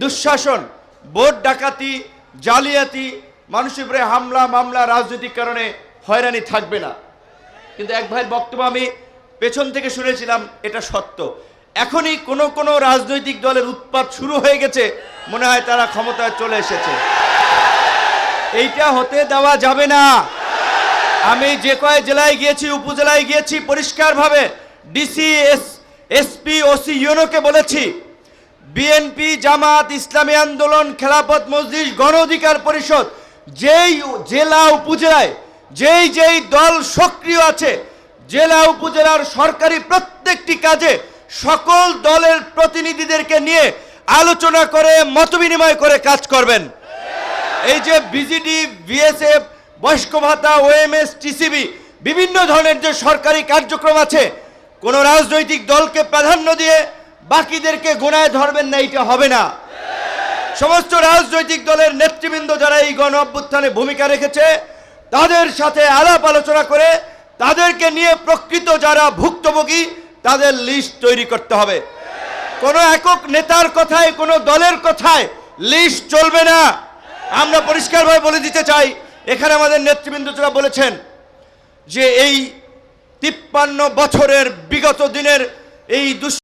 দুঃশাসন, vote ডাকাতি, জালিয়াতি, মানুষের উপরে হামলা, মামলা, রাজনৈতিক কারণে হয়রানি থাকবে না। কিন্তু এক ভাইয়ের বক্তব্য আমি পেছন থেকে শুনেছিলাম, এটা সত্য। এখনই কোনো কোনো রাজনৈতিক দলের উৎপাত শুরু হয়ে গেছে, মনে হয় তারা ক্ষমতায় চলে এসেছে। এইটা হতে দেওয়া যাবে না। আমি যে কয় জেলায় গিয়েছি, উপজেলায় গিয়েছি, পরিষ্কারভাবে ডিসি এস এসপি ওসি ইউনোকে বলেছি বিএনপি জামাত ইসলামী আন্দোলন, খেলাপথ মসজিদ গণ অধিকার পরিষদ, যেই জেলা উপজেলায়, যেই যেই দল সক্রিয় আছে, জেলা উপজেলার সরকারি প্রত্যেকটি কাজে সকল দলের প্রতিনিধিদেরকে নিয়ে আলোচনা করে, মতবিনিময় করে কাজ করবেন। এই যে বিজিডি বিএসএফ বয়স্ক ভাতা ওএমএস টিসিবি বিভিন্ন ধরনের যে সরকারি কার্যক্রম আছে, কোন রাজনৈতিক দলকে প্রাধান্য দিয়ে বাকিদেরকে গোনায় ধরবেন না এটা হবে না। সমস্ত রাজনৈতিক দলের নেতৃবৃন্দ যারা এই গণ অভ্যুত্থানে ভূমিকা রেখেছে, তাদের সাথে আলাপ আলোচনা করে, তাদেরকে নিয়ে প্রকৃত যারা ভুক্তভোগী, তাদের লিস্ট তৈরি করতে হবে। কোনো একক নেতার কথায়, কোনো দলের কথায় লিস্ট চলবে না। আমরা পরিষ্কারভাবে বলে দিতে চাই, এখানে আমাদের নেতৃবৃন্দ যারা বলেছেন যে এই তিপ্পান্ন বছরের বিগত দিনের এই দুঃ